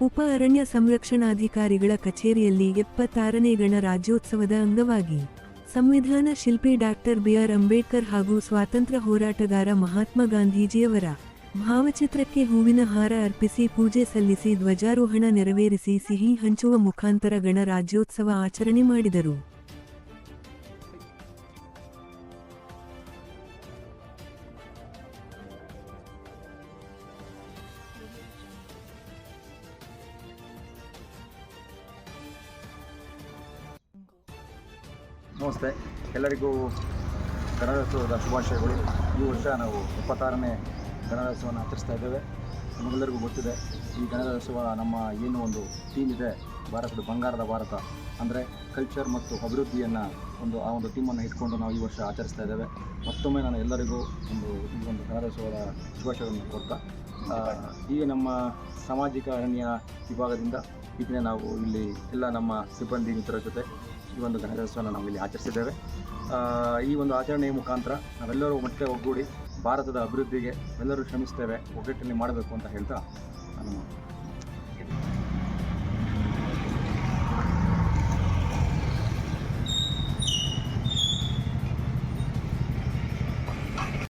ಉಪ ಅರಣ್ಯ ಸಂರಕ್ಷಣಾಧಿಕಾರಿಗಳ ಕಚೇರಿಯಲ್ಲಿ ಎಪ್ಪತ್ತಾರನೇ ಗಣರಾಜ್ಯೋತ್ಸವದ ಅಂಗವಾಗಿ ಸಂವಿಧಾನ ಶಿಲ್ಪಿ ಡಾಕ್ಟರ್ ಬಿಆರ್ ಅಂಬೇಡ್ಕರ್ ಹಾಗೂ ಸ್ವಾತಂತ್ರ್ಯ ಹೋರಾಟಗಾರ ಮಹಾತ್ಮ ಗಾಂಧೀಜಿಯವರ ಭಾವಚಿತ್ರಕ್ಕೆ ಹೂವಿನ ಹಾರ ಅರ್ಪಿಸಿ ಪೂಜೆ ಸಲ್ಲಿಸಿ ಧ್ವಜಾರೋಹಣ ನೆರವೇರಿಸಿ ಸಿಹಿ ಹಂಚುವ ಮುಖಾಂತರ ಗಣರಾಜ್ಯೋತ್ಸವ ಆಚರಣೆ ಮಾಡಿದರು. ನಮಸ್ತೆ. ಎಲ್ಲರಿಗೂ ಗಣರಾಜ್ಯೋತ್ಸವದ ಶುಭಾಶಯಗಳು. ಈ ವರ್ಷ ನಾವು ಇಪ್ಪತ್ತಾರನೇ ಗಣರಾಜ್ಯೋತ್ಸವವನ್ನು ಆಚರಿಸ್ತಾ ಇದ್ದೇವೆ. ನಮಗೆಲ್ಲರಿಗೂ ಗೊತ್ತಿದೆ, ಈ ಗಣರಾಜ್ಯೋತ್ಸವ ನಮ್ಮ ಏನು ಒಂದು ಥೀಮ್ ಇದೆ, ಭಾರತದ ಬಂಗಾರದ ಭಾರತ ಅಂದರೆ ಕಲ್ಚರ್ ಮತ್ತು ಅಭಿವೃದ್ಧಿಯನ್ನು ಒಂದು, ಆ ಒಂದು ಥೀಮನ್ನು ಇಟ್ಕೊಂಡು ನಾವು ಈ ವರ್ಷ ಆಚರಿಸ್ತಾ ಇದ್ದೇವೆ. ಮತ್ತೊಮ್ಮೆ ನಾನು ಎಲ್ಲರಿಗೂ ಒಂದು, ಈ ಒಂದು ಗಣರಾಜ್ಯೋತ್ಸವದ ಶುಭಾಶಯಗಳನ್ನು ಕೊಡ್ತಾ ಈ ನಮ್ಮ ಸಾಮಾಜಿಕ ಅರಣ್ಯ ವಿಭಾಗದಿಂದ ಇದನ್ನೇ ದಿನ ನಾವು ಇಲ್ಲಿ ಎಲ್ಲ ನಮ್ಮ ಸಿಬ್ಬಂದಿ ಮಿತ್ರರ ಜೊತೆ ಈ ಒಂದು ಗಣರಾಜ್ಯೋತ್ಸವನ ನಾವು ಇಲ್ಲಿ ಆಚರಿಸಿದ್ದೇವೆ. ಈ ಒಂದು ಆಚರಣೆಯ ಮುಖಾಂತರ ನಾವೆಲ್ಲರೂ ಮತ್ತೆ ಒಗ್ಗೂಡಿ ಭಾರತದ ಅಭಿವೃದ್ಧಿಗೆ ಎಲ್ಲರೂ ಶ್ರಮಿಸ್ತೇವೆ, ಒಗ್ಗಟ್ಟಿನಲ್ಲಿ ಮಾಡಬೇಕು ಅಂತ ಹೇಳ್ತಾ ನಾನು